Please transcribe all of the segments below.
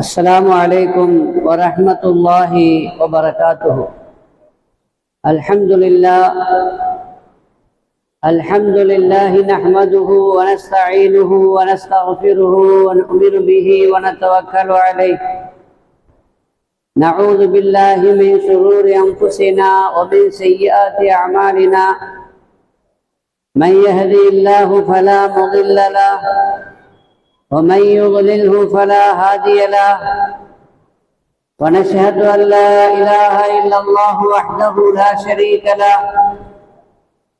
السلام عليكم ورحمة الله وبركاته. الحمد لله. الحمد لله نحمده ونستعينه ونستغفره ونؤمن به ونتوكل عليه. نعوذ بالله من شرور أنفسنا ومن سيئات أعمالنا. من يهدي الله فلا مضل له ومن يضلله فلا هادي له. ونشهد أن لا إله إلا الله وحده لا شريك له.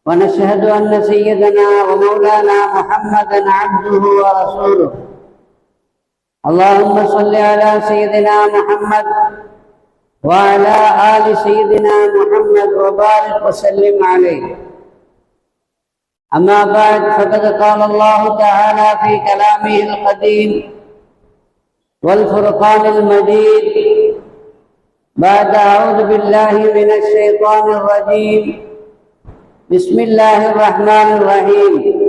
ونشهد أن سيدنا ومولانا محمدا عبده ورسوله. اللهم صل على سيدنا محمد وعلى آل سيدنا محمد وبارك وسلم عليه. أما بعد فقد قال الله تعالى في كلامه القديم والفرقان المجيد بعد أعوذ بالله من الشيطان الرجيم بسم الله الرحمن الرحيم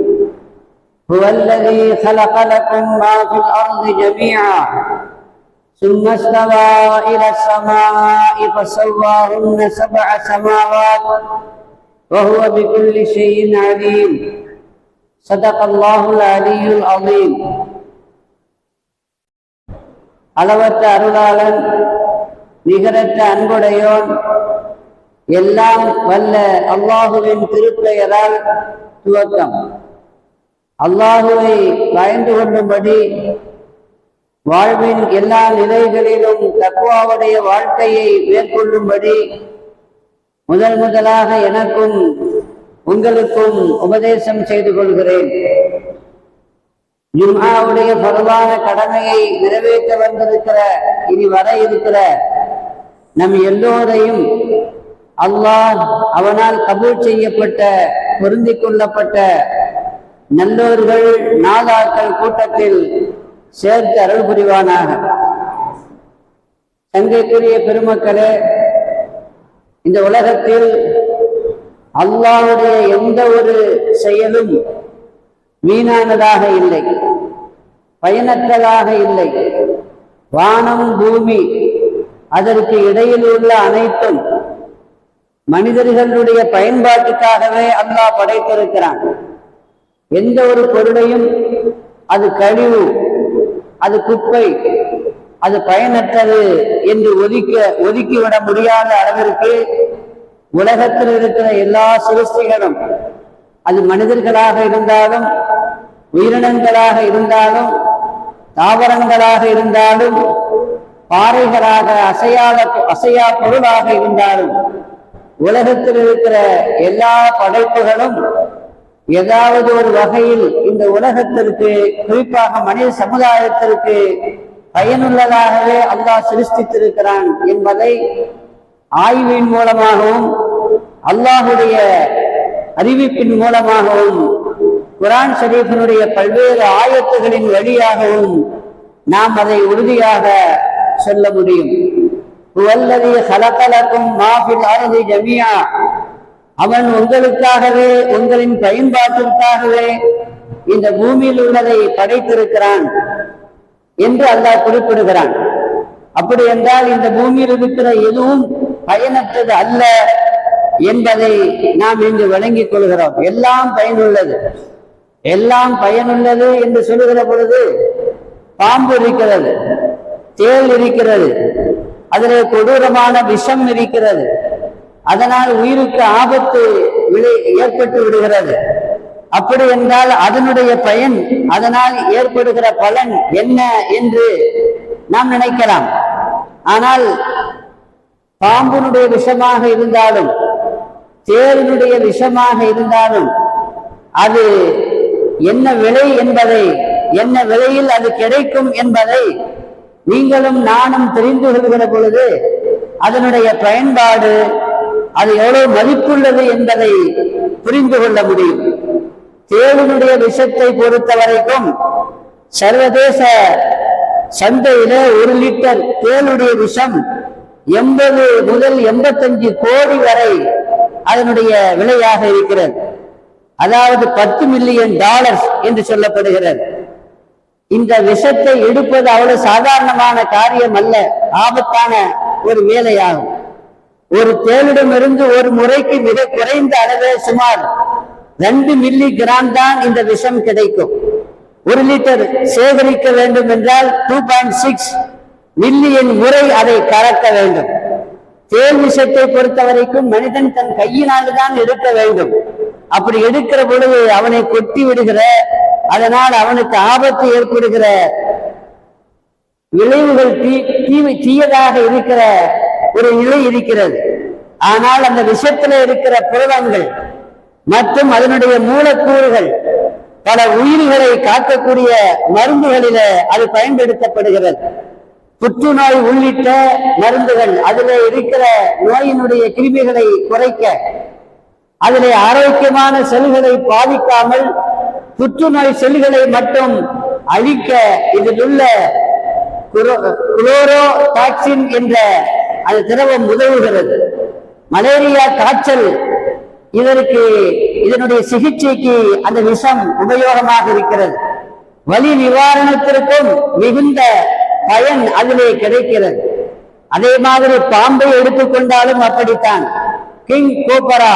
هو الذي خلق لكم ما في الأرض جميعا ثم استوى إلى السماء فسواهن سبع سماوات وهو بكل شيء عليم صدق الله العلي العظيم அளவற்ற அருளாளன் நிகரற்ற அன்புடையோன் எல்லாம் வல்ல அல்லாஹுவின் திருப்பெயரால் துவக்கம் அல்லாஹுவை பயந்து கொள்ளும்படி வாழ்வின் எல்லா நிலைகளிலும் தக்குவாவுடைய வாழ்க்கையை மேற்கொள்ளும்படி முதல் முதலாக எனக்கும் உங்களுக்கும் உபதேசம் செய்து கொள்கிறேன். ஜும்ஆவுடைய பொதுவான கடமையை நிறைவேற்ற வந்திருக்கிற இனி வர இருக்கிற நம் எல்லோரையும் அல்லாஹ் அவனால் கபூல் செய்யப்பட்ட பொருந்தி கொள்ளப்பட்ட நல்லோர்கள் நாதாக்கள் கூட்டத்தில் சேர்த்து அருள் புரிவானாக. சங்கைக்குரிய பெருமக்களே இந்த உலகத்தில் அல்லாவுடைய எந்த ஒரு செயலும் வீணானதாக இல்லை பயனற்றதாக இல்லை. வானம் பூமி அதற்கு இடையில் உள்ள அனைத்தும் மனிதர்களுடைய பயன்பாட்டுக்காகவே அல்லாஹ் படைத்திருக்கிறான். எந்த ஒரு பொருளையும் அது கழிவு அது குப்பை அது பயனற்றது என்று ஒதுக்க ஒதுக்கிவிட முடியாத அளவிற்கு உலகத்தில் இருக்கிற எல்லா சிருஷ்டிகளும் அது மனிதர்களாக இருந்தாலும் உயிரினங்களாக இருந்தாலும் தாவரங்களாக இருந்தாலும் பாறைகளாக அசையாத அசையா பொருளாக இருந்தாலும் உலகத்தில் இருக்கிற எல்லா படைப்புகளும் ஏதாவது ஒரு வகையில் இந்த உலகத்திற்கு குறிப்பாக மனித சமுதாயத்திற்கு பயனுள்ளதாகவே அல்லாஹ் சிருஷ்டித்திருக்கிறான் என்பதை ஆய்வின் மூலமாகவும் அல்லாஹுடைய அறிவிப்பின் மூலமாகவும் குரான் ஷரீஃபினுடைய பல்வேறு ஆயத்துகளின் வழியாகவும் நாம் அதை உறுதியாக சொல்ல முடியும். அவன் உங்களுக்காகவே உங்களின் பயன்பாட்டிற்காகவே இந்த பூமியில் உள்ளதை படைத்திருக்கிறான். என்று அல்லாஹ் குறிப்பிடுகிறான். அப்படி என்றால் இந்த பூமியில் இருக்கிற எதுவும் பயனற்றது அல்ல என்பதை நாம் இங்கு விளங்கிக் கொள்கிறோம். எல்லாம் பயனுள்ளது. எல்லாம் பயனுள்ளது என்று சொல்லுகிற பொழுது பாம்பு இருக்கிறது தேள் இருக்கிறது அதிலே கொடூரமான விஷம் இருக்கிறது. அதனால் உயிருக்கு ஆபத்து விளை ஏற்பட்டு விடுகிறது. அப்படி என்றால் அதனுடைய பயன் அதனால் ஏற்படுகிற பலன் என்ன என்று நாம் நினைக்கலாம். ஆனால் பாம்புனுடைய விஷமாக இருந்தாலும் தேரினுடைய விஷமாக இருந்தாலும் அது என்ன விலை என்பதை என்ன விலையில் அது கிடைக்கும் என்பதை நீங்களும் நானும் தெரிந்து கொள்கிற பொழுது அதனுடைய பயன்பாடு அது எவ்வளவு மதிப்புள்ளது என்பதை புரிந்து கொள்ள முடியும். தேவனுடைய விஷத்தை பொறுத்த வரைக்கும் சர்வதேச சந்தையில ஒரு லிட்டர் தேனுடைய விஷம் எண்பது முதல் எண்பத்தஞ்சு கோடி வரை அதனுடைய விலையாக இருக்கிறது. அதாவது பத்து மில்லியன் டாலர்ஸ் என்று சொல்லப்படுகிறது. இந்த விஷத்தை எடுப்பது அவ்வளவு சாதாரணமான காரியம் அல்ல ஆபத்தான ஒரு வேலையாகும். ஒரு தேனிடமிருந்து ஒரு முறைக்கு மிக குறைந்த அளவே சுமார் ரெண்டு மில்லி கிராம் தான் இந்த விஷம் கிடைக்கும். ஒரு லிட்டர் சேகரிக்க வேண்டும் என்றால் டூ பாயிண்ட் சிக்ஸ் மில்லியன் முறை அதை கறக்க வேண்டும். தேல் விஷத்தை பொறுத்த வரைக்கும் மனிதன் தன் கையினால் தான் எடுக்க வேண்டும். அப்படி எடுக்கிற பொழுது அவனை கொட்டி விடுகிற அதனால் அவனுக்கு ஆபத்து ஏற்படுகிற விளைவுகள் தீ தீமை தீயதாக இருக்கிற ஒரு நிலை இருக்கிறது. ஆனால் அந்த விஷத்துல இருக்கிற புரதங்கள் மற்றும் அதனுடைய மூலக்கூறுகள் பல உயிர்களை காக்கக்கூடிய மருந்துகளில அது பயன்படுத்தப்படுகிறது. புற்றுநோய் உள்ளிட்ட மருந்துகள் அதில் இருக்கிற நோயினுடைய கிருமிகளை குறைக்க அதிலே ஆரோக்கியமான செல்களை பாதிக்காமல் புற்றுநோய் செல்களை மட்டும் அழிக்க இதில் உள்ள குளோரோ டாக்சின் என்ற அந்த திரவம் உதவுகிறது. மலேரியா காய்ச்சல் இதற்கு இதனுடைய சிகிச்சைக்கு அந்த விஷம் உபயோகமாக இருக்கிறது. வலி நிவாரணத்திற்கும் மிகுந்த பயன் அதிலே கிடைக்கிறது. அதே மாதிரி பாம்பை எடுத்துக்கொண்டாலும் அப்படித்தான். கிங் கோபரா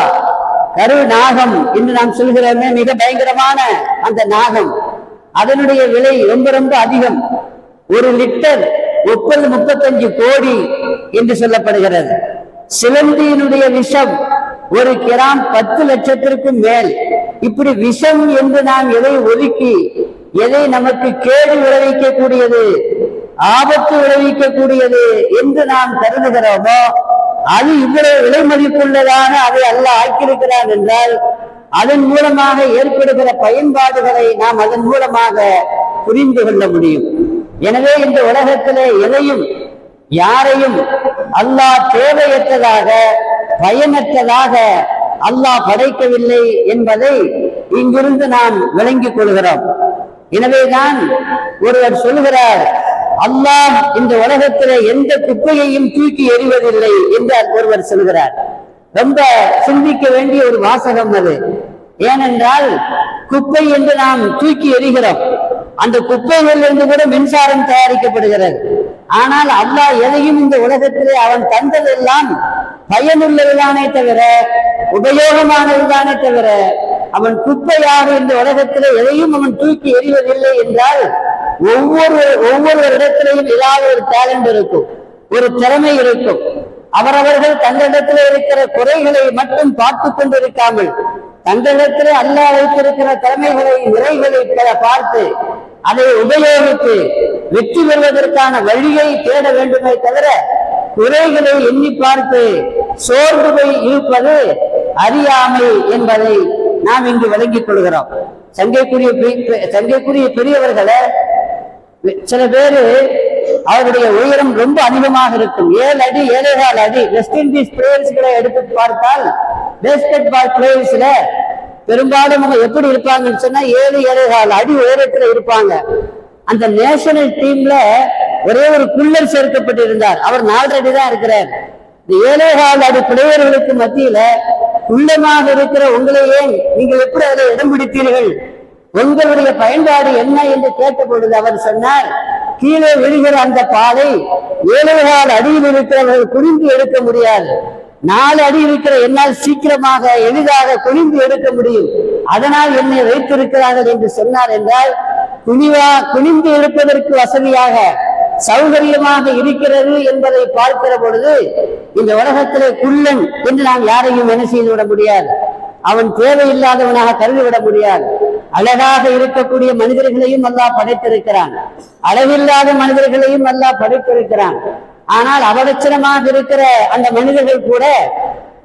கரு நாகம் என்று நாம் சொல்கிறோமே மிக பயங்கரமான அந்த நாகம். அதனுடைய விலை ரொம்ப ரொம்ப அதிகம். ஒரு லிட்டர் முப்பது முப்பத்தஞ்சு கோடி என்று சொல்லப்படுகிறது. சிலந்தியினுடைய விஷம் ஒரு கிராம் பத்து லட்சத்திற்கும் மேல். இப்படி விஷம் என்று நாம் எதை ஒதுக்கி எதை நமக்கு கேடு விளைவிக்கக்கூடியது ஆபத்து விளைவிக்கக்கூடியது என்று நாம் கருதுகிறோமோ அது இவ்வளவு விலை மதிப்புள்ளதான அதை அல்ல ஆக்கியிருக்கிறான் என்றால் அதன் மூலமாக ஏற்படுகிற பயன்பாடுகளை நாம் அதன் மூலமாக புரிந்து கொள்ள முடியும். எனவே இந்த உலகத்திலே எதையும் யாரையும் அல்லாஹ் தேவையற்றதாக பயனற்றதாக அல்லாஹ் படைக்கவில்லை என்பதை இங்கிருந்து நாம் விளங்கிக் கொள்கிறோம். எனவேதான் ஒருவர் சொல்கிறார் அல்லாஹ் இந்த உலகத்திலே எந்த குப்பையையும் தூக்கி எறிவதில்லை என்று ஒருவர் சொல்கிறார். ரொம்ப சிந்திக்க வேண்டிய ஒரு வாசகம் அது. ஏனென்றால் குப்பை என்று நாம் தூக்கி எறிகிறோம். அந்த குப்பைகளிலிருந்து கூட மின்சாரம் தயாரிக்கப்படுகிறது. ஆனால் அல்லாஹ் எதையும் இந்த உலகத்திலே அவன் தந்ததெல்லாம் பயனுள்ளதுதானே தவிர உபயோகமானதுதானே தவிர அவன் குப்பையாக இந்த உலகத்தில் எதையும் அவன் தூக்கி எறிவதில்லை என்றால் ஒவ்வொரு ஒவ்வொரு இடத்திலையும் ஏதாவது ஒரு டேலண்ட் இருக்கும் ஒரு திறமை இருக்கும். அவரவர்கள் தங்களிடத்தில் இருக்கிற குறைகளை மட்டும் பார்த்து கொண்டிருக்காமல் தங்களிடத்தில் அல்ல வைத்திருக்கிற திறமைகளை நிறைகளை பார்த்து அதை உபயோகித்து வெற்றி பெறுவதற்கான வழியை தேட வேண்டுமே தவிர குறைகளை எண்ணி பார்த்து சோர்ந்து போய் இருப்பது அறியாமை என்பதை நாம் இங்கு விளங்கிக் கொள்கிறோம். சங்கைக்குரிய சங்கைக்குரிய பெரியவர்களை சில பேரு அவருடைய உயரம் ரொம்ப அதிகமாக இருக்கும். ஏழு அடி ஏழைகால் அடி. வெஸ்ட் இண்டீஸ் பிளேயர்ஸ்களை எடுத்து பார்த்தால் பேஸ்கெட் பால் பிளேயர்ஸ்ல பெரும்பாலும் அவங்க எப்படி இருப்பாங்கன்னு சொன்னா ஏழு ஏழைகால் அடி உயரத்துல இருப்பாங்க. அந்த நேஷனல் டீம்ல ஒரே ஒரு குள்ளர் சேர்க்கப்பட்டிருந்தார். அவர் நாலரடி தான் இருக்கிறார். இந்த ஏழைகால் அடி பிளேயர்களுக்கு மத்தியில குள்ளமாக இருக்கிற உங்களை ஏன் நீங்கள் எப்படி அதை இடம் பிடித்தீர்கள்? உங்களுடைய பயன்பாடு என்ன என்று கேட்ட பொழுது அவர் சொன்னார் கீழே விழுகிற அந்த பாதை ஏழைகால் அடியில் இருக்கிறவர்கள் குனிந்து எடுக்க முடியாது. நாலு அடி இருக்கிற என்னால் சீக்கிரமாக எளிதாக குனிந்து எடுக்க முடியும். அதனால் என்னை வைத்திருக்கிறார்கள் என்று சொன்னார் என்றால் குனிவா குனிந்து இருப்பதற்கு வசதியாக சௌகரியமாக இருக்கிறது என்பதை பார்க்கிற பொழுது இந்த உலகத்திலே குள்ளன் என்று நாம் யாரையும் என்ன செய்துவிட முடியாது. அவன் தேவையில்லாதவனாக கருதிவிட முடியாது. அழகாக இருக்கக்கூடிய மனிதர்களையும் அல்லா படைத்திருக்கிறான். அளவில்லாத மனிதர்களையும் அல்லா படைத்திருக்கிறான். ஆனால் அவலட்சணமாக இருக்கிற அந்த மனிதர்கள் கூட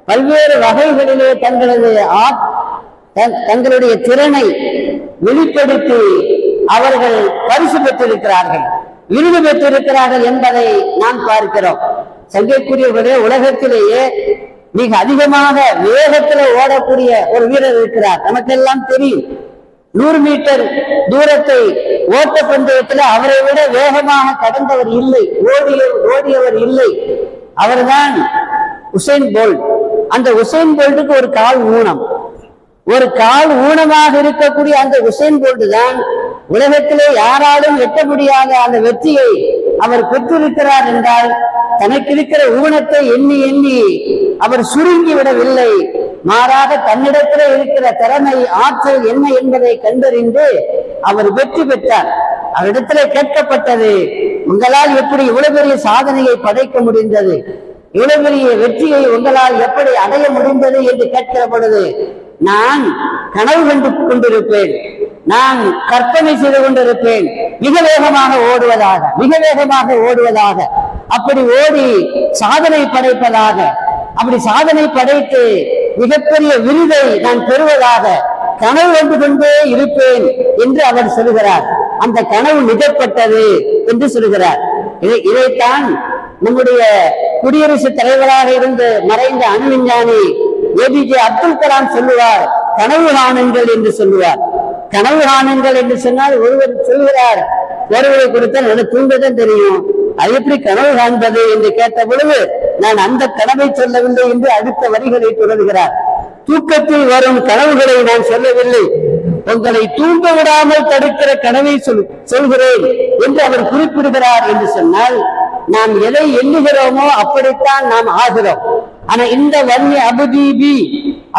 பல்வேறு வகைகளிலே தங்களது தங்களுடைய திறனை வெளிப்படுத்தி அவர்கள் பரிசு பெற்றிருக்கிறார்கள் விருது பெற்றிருக்கிறார்கள் என்பதை நாம் பார்க்கிறோம். சங்கைக்குரியவர்களே உலகத்திலேயே மிக அதிகமாக வேகத்தில் ஓடக்கூடிய ஒரு வீரர் இருக்கிறார். நமக்கெல்லாம் தெரியும். நூறு மீட்டர் தூரத்தை ஓட்ட பந்தயத்தில் அவரை விட வேகமாக கடந்தவர் இல்லை. ஓடிய ஓடியவர் இல்லை. அவர்தான் உசைன் போல்ட். அந்த உசைன் போல்ட்டுக்கு ஒரு கால் ஊனம். ஒரு கால் ஊனமாக இருக்கக்கூடிய அந்த உசைன் போல்ட் தான் உலகத்திலே யாராலும் எட்ட முடியாத அந்த வெற்றியை அவர் பெற்றிருக்கிறார் என்றால் தனக்கு இருக்கிற ஊனத்தை எண்ணி எண்ணி அவர் சுருங்கி விடவில்லை. மாறாக தன்னிடத்திலே இருக்கிற திறமை ஆற்றல் என்ன என்பதை கண்டறிந்து அவர் வெற்றி பெற்றார். அவரிடத்திலே கேட்கப்பட்டது உங்களால் எப்படி இவ்வளவு பெரிய சாதனையை படைக்க முடிந்தது? இவ்வளவு பெரிய வெற்றியை உங்களால் எப்படி அடைய முடிந்தது? என்று கேட்கிற பொழுது நான் கனவு கண்டு கொண்டிருப்பேன். நான் கற்பனை செய்து கொண்டிருப்பேன். மிக வேகமாக ஓடுவதாக மிக வேகமாக ஓடுவதாக. அப்படி ஓடி சாதனை படைப்பதாக அப்படி சாதனை படைத்து மிகப்பெரிய விருதை நான் பெறுவதாக கனவு கண்டு கொண்டே இருப்பேன் என்று அவர் சொல்கிறார். அந்த கனவு நிஜப்பட்டது என்று சொல்கிறார். இதைத்தான் நம்முடைய குடியரசுத் தலைவராக இருந்து மறைந்த அணு விஞ்ஞானி ஏபிஜே அப்துல் கலாம் சொல்லுவார் கனவு காணுங்கள் என்று சொல்லுவார். கனவு காணுங்கள் என்று சொன்னால் ஒருவர் சொல்கிறார். ஒருவரை கொடுத்தால் எனக்கு தூங்கதான் தெரியும். அது எப்படி கனவு காண்பது என்று கேட்ட பொழுது நான் அந்த கனவை சொல்லவில்லை என்று அடுத்த வரிகளை தொடர்கிறார். தூக்கத்தில் வரும் கனவுகளை நான் சொல்லவில்லை. உங்களை தூங்க விடாமல் தடுக்கிற கனவை சொல் சொல்கிறேன் என்று அவர் குறிப்பிடுகிறார் என்று சொன்னால் நாம் எதை எண்ணுகிறோமோ அப்படித்தான் நாம் ஆகிறோம். ஆனா இந்த வன்னி அபுதீபி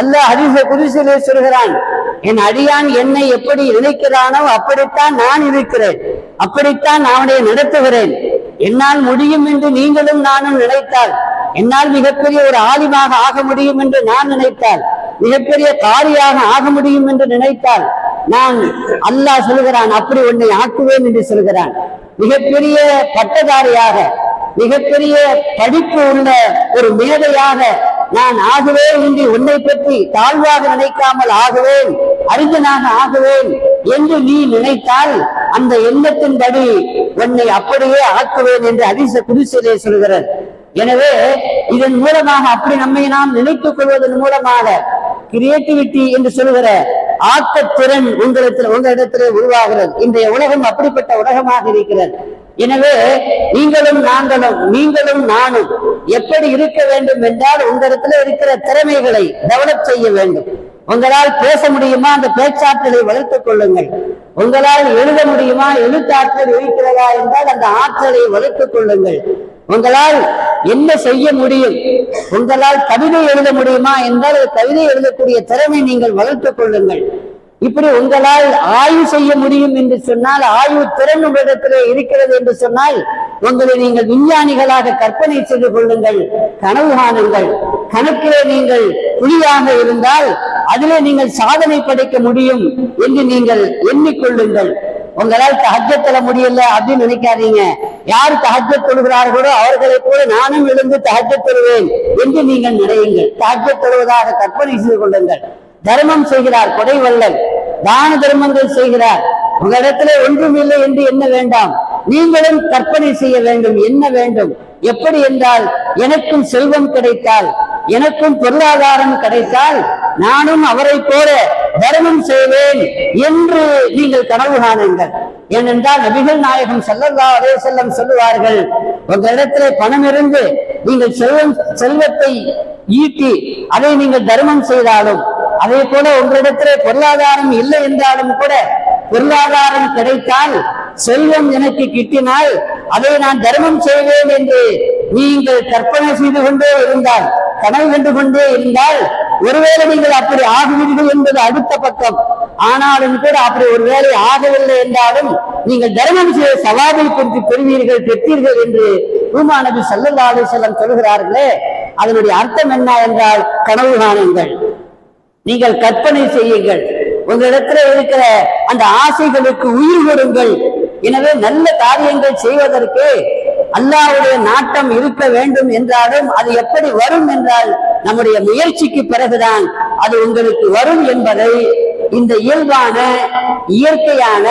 அல்லாஹ் ஹரிச குதிசிலே சொல்கிறான் என் அடியான் என்னை எப்படி நினைக்கிறானோ அப்படித்தான் நான் இருக்கிறேன் அப்படித்தான் நான் அவனை நடத்துகிறேன். என்னால் முடியும் என்று நீங்களும் நானும் நினைத்தால் என்னால் மிகப்பெரிய ஒரு ஆலிமாக ஆக முடியும் என்று நான் நினைத்தால் மிகப்பெரிய காரியாக ஆக முடியும் என்று நினைத்தால் நான் அல்லாஹ் சொல்கிறான் அப்படி உன்னை ஆக்குவேன் என்று சொல்கிறான். மிகப்பெரிய பட்டதாரியாக மிகப்பெரிய படிப்பு உள்ள ஒரு மேதையாக நான் ஆகுவேன் என்று உன்னை பற்றி தாழ்வாக நினைக்காமல் ஆகுவேன் அறிஞனாக ஆகுவேன் என்று நீ நினைத்தால் அந்த எண்ணத்தின்படி உன்னை அப்படியே ஆக்குவேன் என்று அதிச குடிசிலே சொல்கிறார். எனவே இதன் மூலமாக அப்படி நம்மை நாம் நினைத்துக் கொள்வதன் மூலமாக கிரியேட்டிவிட்டி என்று சொல்கிற ஆக்கத்திறன் உங்களிடத்தில் உங்களிடத்திலே உருவாகிறது. இன்றைய உலகம் அப்படிப்பட்ட உலகமாக இருக்கிறது. எனவே நீங்களும் நாங்களும் நீங்களும் நானும் எப்படி இருக்க வேண்டும் என்றால் உங்களிடத்துல இருக்கிற திறமைகளை டெவலப் செய்ய வேண்டும். உங்களால் பேச முடியுமா? அந்த பேச்சாற்றலை வளர்த்துக் கொள்ளுங்கள். உங்களால் எழுத முடியுமா? எழுத்தாற்றல் இருக்கிறதா என்றால் அந்த ஆற்றலை வளர்த்துக் கொள்ளுங்கள். உங்களால் என்ன செய்ய முடியும்? உங்களால் கவிதை எழுத முடியுமா? என்றால் கவிதை எழுதக்கூடிய திறமை நீங்கள் வளர்த்துக் கொள்ளுங்கள். இப்படி உங்களால் ஆய்வு செய்ய முடியும் என்று சொன்னால் ஆய்வு திறன் உங்களிடத்திலே இருக்கிறது என்று சொன்னால் உங்களை நீங்கள் விஞ்ஞானிகளாக கற்பனை செய்து கொள்ளுங்கள் கனவு காணுங்கள். கணக்கிலே நீங்கள் புலியாக இருந்தால் அதிலே நீங்கள் சாதனை படைக்க முடியும் என்று நீங்கள் எண்ணிக்கொள்ளுங்கள். உங்களால் தஹஜத் முடியல அப்படின்னு நினைக்காதீங்க. யார் தஹஜத் தொழுகிறார்களோ அவர்களை போல நானும் எழுந்து தஹஜத் தொழுவேன் என்று நீங்கள் நினையுங்கள். தஹஜத் தொழுவதாக கற்பனை செய்து கொள்ளுங்கள். தர்மம் செய்கிறார் கொடைவல்லன். தான தர்மங்கள் செய்கிறார். உங்களிடத்துல ஒன்றும் இல்லை என்று என்ன வேண்டாம்? நீங்களும் கற்பனை செய்ய வேண்டும். என்ன வேண்டும்? எப்படி என்றால் எனக்கும் செல்வம் கிடைத்தால் எனக்கும் பொருளாதாரம் கிடைத்தால் நானும் அவரை போல தர்மம் செய்வேன் என்று நீங்கள் கனவு காணுங்கள். ஏனென்றால் நபிகள் நாயகம் செல்லல்லா அதே செல்லம் சொல்லுவார்கள் உங்களிடத்திலே பணம் இருந்து நீங்கள் செல்வம் செல்வத்தை ஈட்டி அதை நீங்கள் தர்மம் செய்தாலும் அதே போல உங்களிடத்திலே பொருளாதாரம் இல்லை என்றாலும் கூட பொருளாதாரம் கிடைத்தால் செல்வம் எனக்கு கிட்டினால் அதை நான் தர்மம் செய்வேன் என்று நீங்கள் கற்பனை செய்து கொண்டே இருந்தால் கனவு கண்டு கொண்டே இருந்தால் ஒருவேளை நீங்கள் அப்படி ஆகுவீர்கள் என்பது அடுத்த பக்கம். ஆனாலும் கூட அப்படி ஒருவேளை ஆகவில்லை என்றாலும் நீங்கள் தர்மம் செய்ய சவாபை குறித்து பெறுவீர்கள் பெற்றீர்கள் என்று ரூமானது நபி செல்லம் சொல்கிறார்களே. அதனுடைய அர்த்தம் என்ன என்றால் கனவு காணுங்கள். நீங்கள் கற்பனை செய்யுங்கள். உங்களிடத்துல இருக்கிற அந்த ஆசைகளுக்கு உயிர் கொடுங்கள். எனவே நல்ல காரியங்கள் செய்வதற்கு அல்லாவுடைய நாட்டம் இருக்க வேண்டும் என்றாலும் அது எப்படி வரும் என்றால் நம்முடைய முயற்சிக்கு பிறகுதான் அது உங்களுக்கு வரும் என்பதை இந்த இயல்பான இயற்கையான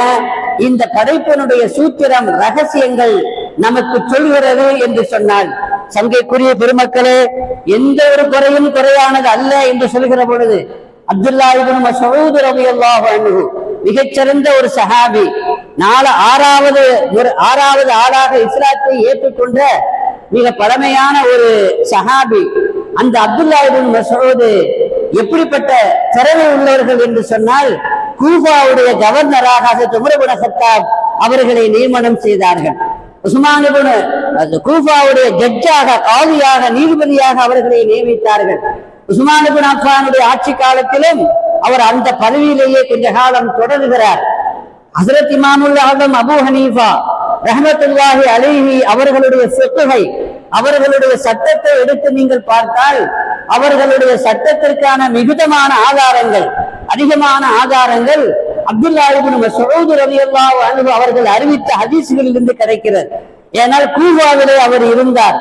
இந்த படைப்பினுடைய சூத்திரம் ரகசியங்கள் நமக்கு சொல்கிறது என்று சொன்னார் சங்கைக்குரிய பெருமக்களே எந்த ஒரு குறையும் குறையானது அல்ல என்று சொல்கிற பொழுது அப்துல்லாஹிபின் இப்னு ரவி அல்லாஹ் மிகச்சிறந்த ஒரு சஹாபி. நாலு ஆறாவது ஒரு ஆறாவது ஆளாக இஸ்லாத்தை ஏற்றுக்கொண்ட மிக பழமையான ஒரு சஹாபி. அந்த அப்துல்லாஹிபின் மசூது எப்படிப்பட்ட திறமை உள்ளவர்கள் என்று சொன்னால் கூபாவுடைய கவர்னராக ஹசரத் உமர் அவர்களை நியமனம் செய்தார்கள். உஸ்மான் இப்னு கூஃபாவுடைய ஜட்ஜாக காவியாக நீதிபதியாக அவர்களை நியமித்தார்கள். உஸ்மான் இப்னு அஃபானுடைய ஆட்சி காலத்திலும் அவர் அந்த பதவியிலேயே கொஞ்ச காலம் தொடர்கிறார். ஹசரத் இமாமுல் ஆலம் அபூ ஹனீஃபா ரஹமத்துல்லாஹி அலிஹி அவர்களுடைய சொத்துகை அவர்களுடைய சட்டத்தை எடுத்து நீங்கள் பார்த்தால் அவர்களுடைய சட்டத்திற்கான மிகுதமான ஆதாரங்கள் அதிகமான ஆதாரங்கள் அப்துல்லாஹிபின் இப்னு மஸ்ஊத் ரலியல்லாஹு அவர்கள் அறிவித்த ஹதீசுகளில் இருந்து கிடைக்கிறது. ஏனால் கூவாவிலே அவர் இருந்தார்.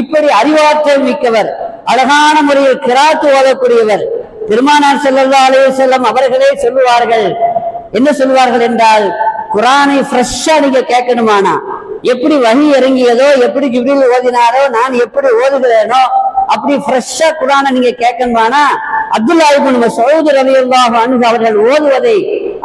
இப்படி அறிவாற்றல் மிக்கவர் அழகான முறையில் கிராத்து ஓதக்கூடியவர் பெருமானார் ஸல்லல்லாஹு அலைஹி செல்லம் அவர்களே சொல்லுவார்கள். என்ன சொல்வார்கள் என்றால் குரானை ஃப்ரெஷ்ஷா நீங்க கேட்கணுமானா? எப்படி வகி இறங்கியதோ எப்படி ஜிபிரில் ஓதினாரோ நான் எப்படி ஓதுகிறேனோ அப்படி ஃப்ரெஷ்ஷா குரான நீங்க கேட்கணுமானா அப்துல்லாஹிபின் இப்னு மஸ்ஊத் அல்லாஹ் அணுகு அவர்கள் ஓதுவதை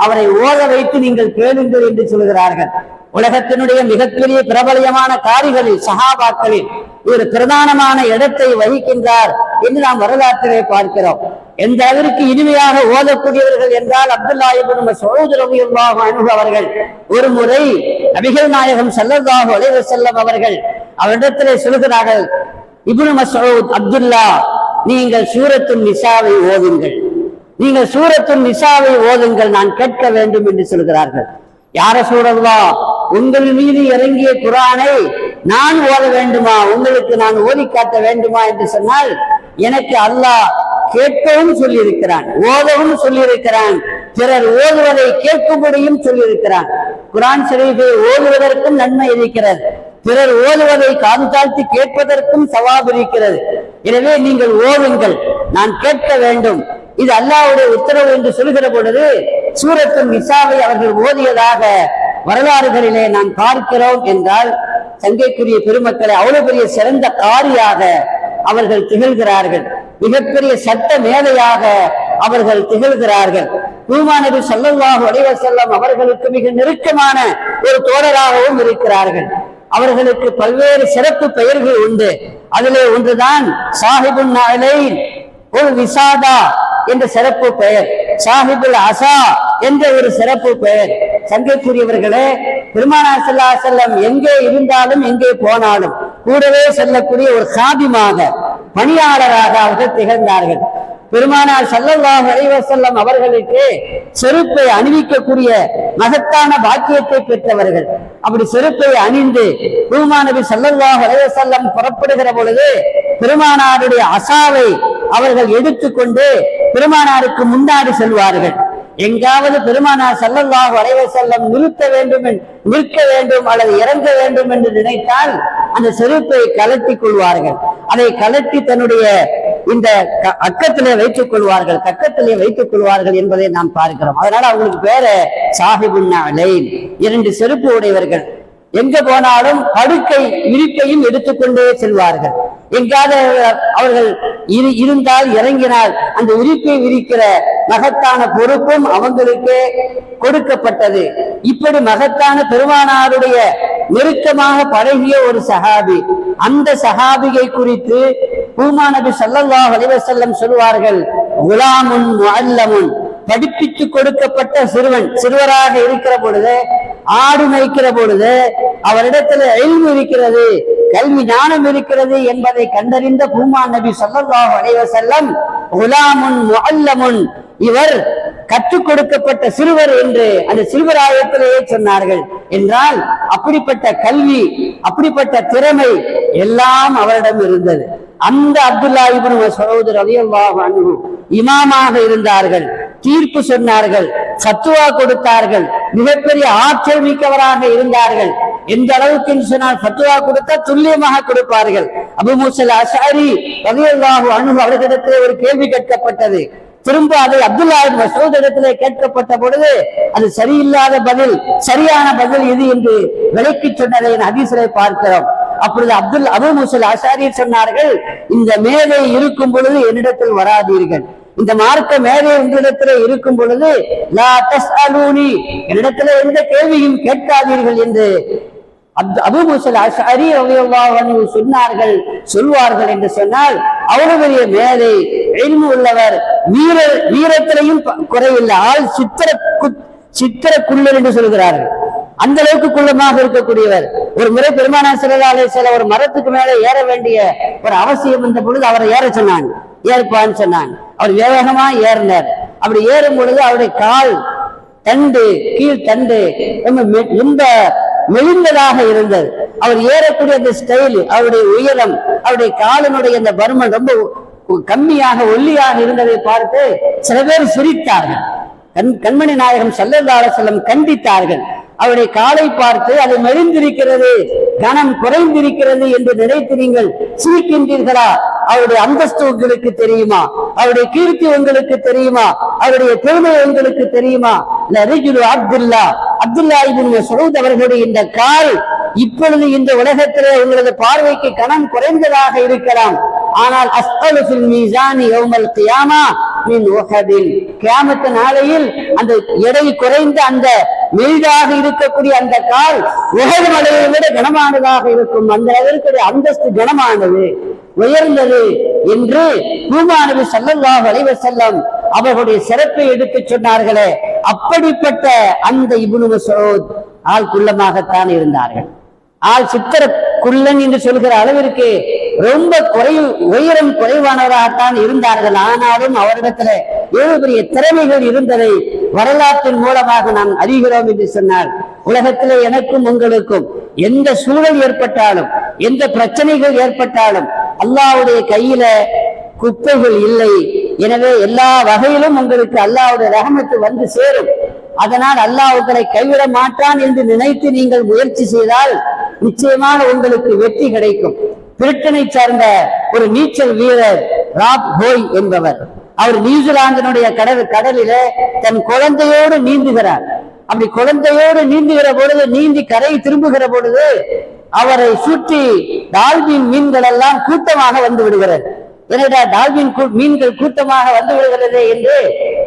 அவரை ஓத வைத்து நீங்கள் கேளுங்கள் என்று சொல்கிறார்கள் உலகத்தினுடைய மிகப்பெரிய பிரபலியமான காரிகளில் சஹாபாக்களில் ஒரு பிரதானமான இடத்தை வகிக்கின்றார் என்று நாம் வரலாற்றிலே பார்க்கிறோம். எந்த அளவிற்கு இனிமையாக ஓதக்கூடியவர்கள் என்றால் அப்துல்லாஹிபின் இப்னு மஸ்ஊத் ரலியல்லாஹு அவர்கள் ஒரு முறை நபிகள் நாயகம் செல்லதாக உலக செல்லம் அவர்கள் அவரிடத்திலே சொல்கிறார்கள் இப்னு மசூத் அப்துல்லா நீங்கள் சூரத்தும் நிசாவை ஓதுங்கள். நீங்கள் சூரத்தும் நிசாவை ஓதுங்கள் நான் கேட்க வேண்டும் என்று சொல்கிறார்கள். யார சூழல்வா உங்கள் மீது இறங்கிய குரானை நான் ஓத வேண்டுமா? உங்களுக்கு நான் ஓதி காட்ட வேண்டுமா என்று சொன்னால் எனக்கு அல்லாஹ் கேட்கவும் சொல்லியிருக்கிறான் ஓதவும் சொல்லியிருக்கிறான். பிறர் ஓதுவதை கேட்கும்படியும் சொல்லியிருக்கிறான் குரான் ஷரீஃபை ஓதுவதற்கும் நன்மை இருக்கிறது. பிறர் ஓதுவதை காது தாழ்த்தி கேட்பதற்கும் சவாப் இருக்கிறது. எனவே நீங்கள் ஓதுங்கள். நான் கேட்க வேண்டும். இது அல்லாவுடைய உத்தரவு என்று சொல்கிற பொழுது சூரத்தும் நிசாவை அவர்கள் ஓதியதாக வரலாறுகளிலே நாம் பார்க்கிறோம் என்றால் சங்கைக்குரிய பெருமக்களை அவ்வளவு பெரிய சிறந்த காரியாக அவர்கள் திகழ்கிறார்கள். மிகப்பெரிய சட்ட மேதையாக அவர்கள் திகழ்கிறார்கள். பூமா நபி ஸல்லல்லாஹு செல்லம் அவர்களுக்கு மிக நெருக்கமான ஒரு தோழராகவும் இருக்கிறார்கள். அவர்களுக்கு பல்வேறு சிறப்பு பெயர்கள் உண்டு. அதிலே ஒன்றுதான் சாஹிபுன் நாளை ஒரு விசாதா என்ற சிறப்பு பெயர். சாஹிபுல் அசா என்ற ஒரு சிறப்பு பெயர். சங்கைக்குரியவர்களே பெருமானா செல்லா செல்லம் எங்கே இருந்தாலும் எங்கே போனாலும் கூடவே செல்லக்கூடிய ஒரு சாபிமாக பணியாளராக அவர்கள் திகழ்ந்தார்கள். பெருமானார் சல்லல்லாஹ் அலைவசல்லம் அவர்களுக்கு செருப்பை அணிவிக்கக்கூடிய மகத்தான பாக்கியத்தை பெற்றவர்கள். அப்படி செருப்பை அணிந்து பெருமானபி சல்லல்லாஹ் அலைவசல்லம் புறப்படுகிற பொழுது பெருமானாருடைய அசாவை அவர்கள் எடுத்துக்கொண்டு பெருமானாருக்கு முன்னாடி செல்வார்கள். எங்காவது பெருமானார் ஸல்லல்லாஹு வரைவ செல்லம் நிறுத்த வேண்டும் நிற்க வேண்டும் அல்லது இறங்க வேண்டும் என்று நினைத்தால் அந்த செருப்பை கலட்டி கொள்வார்கள். அதை கலட்டி தன்னுடைய இந்த அக்கத்திலே வைத்துக் கொள்வார்கள். கக்கத்திலே வைத்துக் கொள்வார்கள் என்பதை நாம் பார்க்கிறோம். அதனால அவங்களுக்கு பேர சாஹிபுன்னா இரண்டு செருப்பு உடையவர்கள். எங்க போனாலும் படுக்கை விரிப்பையும் எடுத்துக்கொண்டே செல்வார்கள். எங்காத அவர்கள் இரு- இருந்தால் இறங்கினால் அந்த விரிப்பை விரிக்கிற மகத்தான பொறுப்பும் அவங்களுக்கு கொடுக்கப்பட்டது. இப்படி மகத்தான பெருமானாருடைய நெருக்கமாக பழகிய ஒரு சஹாபி அந்த சஹாபியை குறித்து பூமானபி நபி அலிவசல்லம் சொல்வார்கள் குலாமுன் அல்லமுன் படிப்பித்து கொடுக்கப்பட்ட சிறுவன் சிறுவராக இருக்கிற பொழுது ஆடு மேய்க்கிற பொழுது அவரிடத்துல எல்மு இருக்கிறது கல்வி ஞானம் இருக்கிறது என்பதை கண்டறிந்த பூமா நபி ஸல்லல்லாஹு அலைஹி வஸல்லம் குலாமுன் முஅல்லமுன். இவர் கற்றுக் கொடுக்கப்பட்ட சிறுவர் என்று அந்த சிறுவர் ஆயத்திலேயே சொன்னார்கள். என்றால் அப்படிப்பட்ட கல்வி அப்படிப்பட்ட திறமை எல்லாம் அவரிடம் இருந்தது. அந்த அப்துல்லா இபின் மஸ்ஊத் ரலியல்லாஹு இமாமாக இருந்தார்கள். தீர்ப்பு சொன்னார்கள். சத்துவா கொடுத்தார்கள். மிகப்பெரிய ஆற்றல் மிக்கவராக இருந்தார்கள். எந்த அளவுக்கு என்று சொன்னால் சத்துவா கொடுத்தா துல்லியமாக கொடுப்பார்கள். அபு மூசல் அசாரி ரலியல்லாஹு அன்ஹு அவர்களிடத்தில் ஒரு கேள்வி கேட்கப்பட்டது. திரும்ப அதை அப்துல்லா மசூத் இடத்திலே கேட்கப்பட்ட பொழுது அது சரியில்லாத பதில் சரியான பதில் இது என்று விளக்கி சொன்னதை அதிசலை பார்க்கிறோம். அப்பொழுது அப்துல் அபு முசல் ஆசாரி சொன்னார்கள் இந்த மேதை இருக்கும் பொழுது என்னிடத்தில் வராதீர்கள். இந்த மார்க்க மேதை உங்களிடத்தில் இருக்கும் பொழுது என்னிடத்தில் எந்த கேள்வியும் கேட்காதீர்கள் என்று அபு முசல் அரி ரலியல்லாஹு சொன்னார்கள் சொல்வார்கள் என்று சொன்னால் அவ்வளவு பெரிய மேதை உள்ளவர் வீர வீரத்திலையும் குறையில்லை. ஆள் சித்திர கு- சித்திர குள்ளர் என்று சொல்கிறார்கள். அந்த அளவுக்கு குள்ளமாக இருக்கக்கூடியவர். ஒரு முறை பெருமானா சிறதாலே சில ஒரு மரத்துக்கு மேலே ஏற வேண்டிய ஒரு அவசியம் இருந்த பொழுது அவரை ஏற சொன்னாங்க. ஏற்பான்னு சொன்னாங்க. அவர் வேகமா ஏறினார். அப்படி ஏறும் பொழுது அவருடைய கால் தண்டு கீழ் தண்டு ரொம்ப மெ- ரொம்ப மெலிந்ததாக இருந்தது. அவர் ஏறக்கூடிய அந்த ஸ்டைல் அவருடைய உயரம் அவருடைய காலினுடைய அந்த பருமன் ரொம்ப கம்மியாக ஒல்லியாக இருந்ததை பார்த்து சில பேர் சிரித்தார்கள். கண் கண்மணி நாயகம் சல்லல்லாஹு செல்லம் கண்டித்தார்கள். அவருடைய காலை பார்த்து அது மெலிந்திருக்கிறது கனம் குறைந்திருக்கிறது என்று நினைத்து நீங்கள் சிரிக்கின்றீர்களா? அவருடைய அந்தஸ்து உங்களுக்கு தெரியுமா? அவருடைய கீர்த்தி உங்களுக்கு தெரியுமா? அவருடைய பெருமை உங்களுக்கு தெரியுமா? நரிஜுலு அப்துல்லா அப்துல்லா இபின் மஸ்ஊத் அவர்களுடைய இந்த கால் இப்பொழுது இந்த உலகத்திலே உங்களது பார்வைக்கு கனம் குறைந்ததாக இருக்கலாம். ஆனால் அஸ்அலு மீசானி யௌமல் கியாமா மின் நாளையில் அந்த எடை குறைந்த அந்த மெலிதாக இருக்கக்கூடிய அந்த கால் உகது மலையை விட கனமானதாக இருக்கும். அந்த அளவிற்கு அந்தஸ்து கனமானது உயர்ந்தது என்று பூமானது சல்லல்லாஹு அலைவர் செல்லம் அவர்களுடைய சிறப்பை எடுத்துச் சொன்னார்களே. அப்படிப்பட்ட அந்த இபுனு மசோத் ஆள் குள்ளமாகத்தான் இருந்தார்கள். ஆள் சித்திர குள்ளன் என்று சொல்கிற அளவிற்கு ரொம்ப குறை உயரம் குறைவானவராகத்தான் இருந்தார்கள். ஆனாலும் அவரிடத்துல ஏழு பெரிய திறமைகள் இருந்ததை வரலாற்றின் மூலமாக நாம் அறிகிறோம் என்று சொன்னார் உலகத்திலே எனக்கும் உங்களுக்கும் எந்த சூழல் ஏற்பட்டாலும் எந்த பிரச்சனைகள் ஏற்பட்டாலும் அல்லாவுடைய கையில குப்பைகள் இல்லை. எனவே எல்லா வகையிலும் உங்களுக்கு அல்லாவுடைய ரகமத்து வந்து சேரும். அதனால் அல்லாஹ் உங்களை கைவிட மாட்டான் என்று நினைத்து நீங்கள் முயற்சி செய்தால் நிச்சயமாக உங்களுக்கு வெற்றி கிடைக்கும். பிரிட்டனை சார்ந்த ஒரு நீச்சல் வீரர் ராப் ஹோய் என்பவர். அவர் நியூசிலாந்தினுடைய கடல் கடலில தன் குழந்தையோடு நீந்துகிறார். அப்படி குழந்தையோடு நீந்துகிற பொழுது நீந்தி கரை திரும்புகிற பொழுது அவரை சுற்றி டால்பின் மீன்கள் எல்லாம் கூட்டமாக வந்து விடுகிறது. என்னடா டால்பின் கூ- மீன்கள் கூட்டமாக வந்து விடுகிறது என்று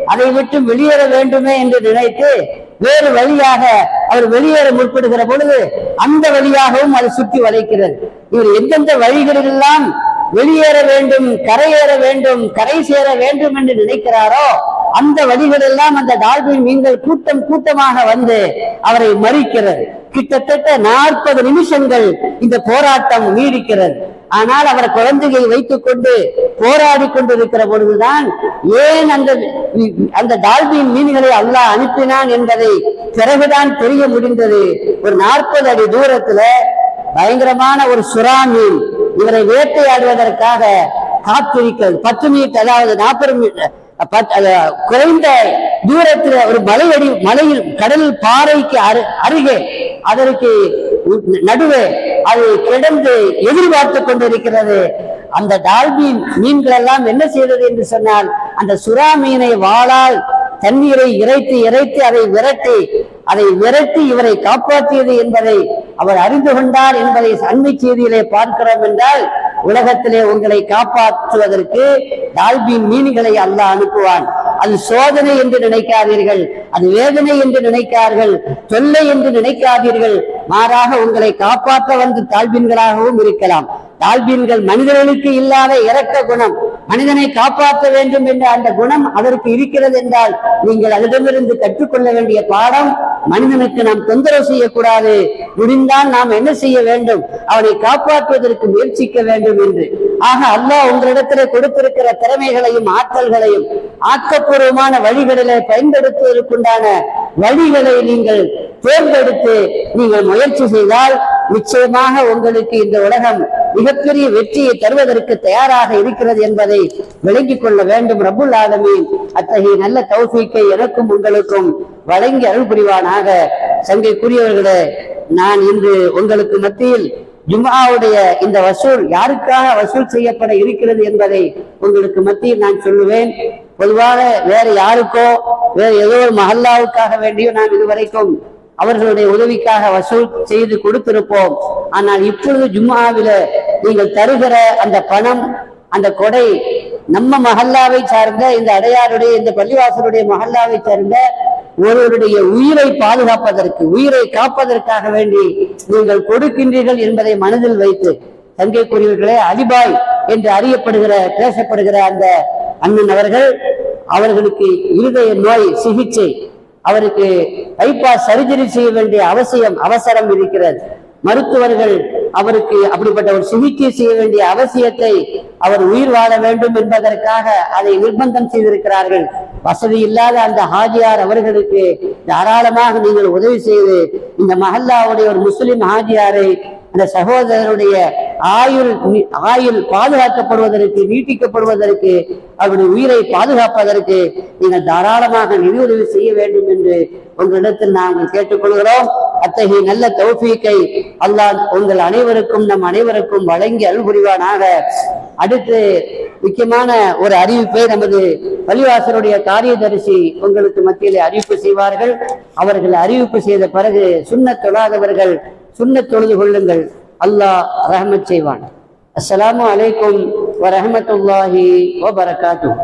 அதை விட்டு வெளியேற வேண்டுமே என்று நினைத்து வேறு வழியாக அவர் வெளியேற முற்படுகிற பொழுது அந்த வழியாகவும் அது சுற்றி வளைக்கிறது. இவர் எந்தெந்த வழிகளிலெல்லாம் வெளியேற வேண்டும் கரையேற வேண்டும் கரை சேர வேண்டும் என்று நினைக்கிறாரோ அந்த வழிகளெல்லாம் அந்த டால்பின் மீன்கள் கூட்டம் கூட்டமாக வந்து அவரை மறிக்கிறது. கிட்டத்தட்ட நாற்பது நிமிஷங்கள் இந்த போராட்டம் நீடிக்கிறது. ஆனால் அவர் குழந்தையை வைத்துக் கொண்டு போராடி கொண்டிருக்கிற பொழுதுதான் ஏன் அந்த அந்த டால்பின் மீன்களை அல்லாஹ் அனுப்பினான் என்பதை பிறகுதான் தெரிய முடிந்தது. ஒரு நாற்பது அடி தூரத்துல பயங்கரமான ஒரு சுறா மீன் இவரை வேட்டையாடுவதற்காக காத்திருக்கிறது. பத்து மீட்டர் அதாவது நாற்பது மீட்டர் குறைந்த தூரத்துல ஒரு மலையடி மலையில் கடலில் பாறைக்கு அரு- அருகே அதற்கு நடுவே அது கிடந்து எதிர்பார்த்து கொண்டிருக்கிறது. அந்த டால்பின் மீன்கள் எல்லாம் என்ன செய்தது என்று சொன்னால் அந்த சுறா மீனை வாழால் தண்ணீரை இறைத்து இறைத்து அதை விரட்டி அதை விரட்டி இவரை காப்பாற்றியது என்பதை அவர் அறிந்து கொண்டார் என்பதை அண்மை செய்தியிலே பார்க்கிறோம் என்றால் உலகத்திலே உங்களை காப்பாற்றுவதற்கு டால்பின் மீன்களை அல்லாஹ் அனுப்புவான். அது சோதனை என்று நினைக்காதீர்கள் அது வேதனை என்று நினைக்கார்கள் தொல்லை என்று நினைக்காதீர்கள். மாறாக உங்களை காப்பாற்ற வந்த தாழ்வின்களாகவும் இருக்கலாம். டால்பின்கள் மனிதர்களுக்கு இல்லாத இரக்க குணம். மனிதனை காப்பாற்ற வேண்டும் என்ற அந்த குணம் அதற்கு இருக்கிறது என்றால் நீங்கள் அதிடமிருந்து கற்றுக்கொள்ள வேண்டிய பாடம் மனிதனுக்கு நாம் தொந்தரவு செய்யக்கூடாது. முடிந்தால் நாம் என்ன செய்ய வேண்டும்? அவனை காப்பாற்றுவதற்கு முயற்சிக்க வேண்டும் என்று. ஆக அல்லாஹ் உங்களிடத்திலே கொடுத்திருக்கிற திறமைகளையும் ஆற்றல்களையும் ஆக்கப்பூர்வமான வழிகளிலே பயன்படுத்துவதற்குண்டான வழிகளை நீங்கள் தேர்ந்தெடுத்து நீங்கள் முயற்சி செய்தால் நிச்சயமாக உங்களுக்கு இந்த உலகம் மிகப்பெரிய வெற்றியை தருவதற்கு தயாராக இருக்கிறது என்பதை விளங்கிக் கொள்ள வேண்டும். ரபுல் ஆலமீன் அத்தகைய நல்ல தௌஃபீக்கை எனக்கும் உங்களுக்கும் வழங்கி அருள் புரிவானாக. சங்கைக்குரியவர்களே நான் இன்று உங்களுக்கு மத்தியில் ஜும்மாவுடைய இந்த வசூல் யாருக்காக வசூல் செய்யப்பட இருக்கிறது என்பதை உங்களுக்கு மத்தியில் நான் சொல்லுவேன். பொதுவாக வேற யாருக்கோ வேற ஏதோ ஒரு மஹல்லாவுக்காக வேண்டியோ நாம் இதுவரைக்கும் அவர்களுடைய உதவிக்காக வசூல் செய்து கொடுத்திருப்போம். ஆனால் இப்பொழுது ஜும்மாவில நீங்கள் தருகிற அந்த பணம் அந்த கொடை நம்ம மஹல்லாவை சார்ந்த இந்த அடையாருடைய இந்த பள்ளிவாசலுடைய மஹல்லாவை சார்ந்த ஒருவருடைய உயிரை பாதுகாப்பதற்கு உயிரை காப்பதற்காக வேண்டி நீங்கள் கொடுக்கின்றீர்கள் என்பதை மனதில் வைத்து தங்கைக்குரியவர்களே அலிபாய் என்று அறியப்படுகிற பேசப்படுகிற அந்த அண்ணன் அவர்கள் அவர்களுக்கு இருதய நோய் சிகிச்சை அவருக்கு பைபாஸ் சர்ஜரி செய்ய வேண்டிய அவசியம் அவசரம் இருக்கிறது. மருத்துவர்கள் அவருக்கு அப்படிப்பட்ட ஒரு சிகிச்சை செய்ய வேண்டிய அவசியத்தை அவர் உயிர் வாழ வேண்டும் என்பதற்காக அதை நிர்பந்தம் செய்திருக்கிறார்கள். வசதி இல்லாத அந்த ஹாஜியார் அவர்களுக்கு தாராளமாக நீங்கள் உதவி செய்து இந்த மஹல்லாவுடைய ஒரு முஸ்லிம் ஹாஜியாரை அந்த சகோதரருடைய ஆயுள் ஆயுள் பாதுகாக்கப்படுவதற்கு நீட்டிக்கப்படுவதற்கு அவருடைய உயிரை பாதுகாப்பதற்கு நீங்கள் தாராளமாக நிதியுதவி செய்ய வேண்டும் என்று உங்களிடத்தில் நாங்கள் கேட்டுக்கொள்கிறோம். அத்தகைய நல்ல தௌஃபீக்கை அல்லாஹ் உங்கள் அனைவருக்கும் நம் அனைவருக்கும் வழங்கி அருள் புரிவானாக. அடுத்து முக்கியமான ஒரு அறிவிப்பை நமது பள்ளிவாசருடைய காரியதரிசி உங்களுக்கு மத்தியிலே அறிவிப்பு செய்வார்கள். அவர்கள் அறிவிப்பு செய்த பிறகு சுண்ணத் தொழாதவர்கள் சுண்ணத் தொழுது கொள்ளுங்கள். அல்லாஹ் ரஹமத் செய்வான். அஸ்ஸலாமு அலைக்கும் வரஹமத்துல்லாஹி வபரகாத்துஹு.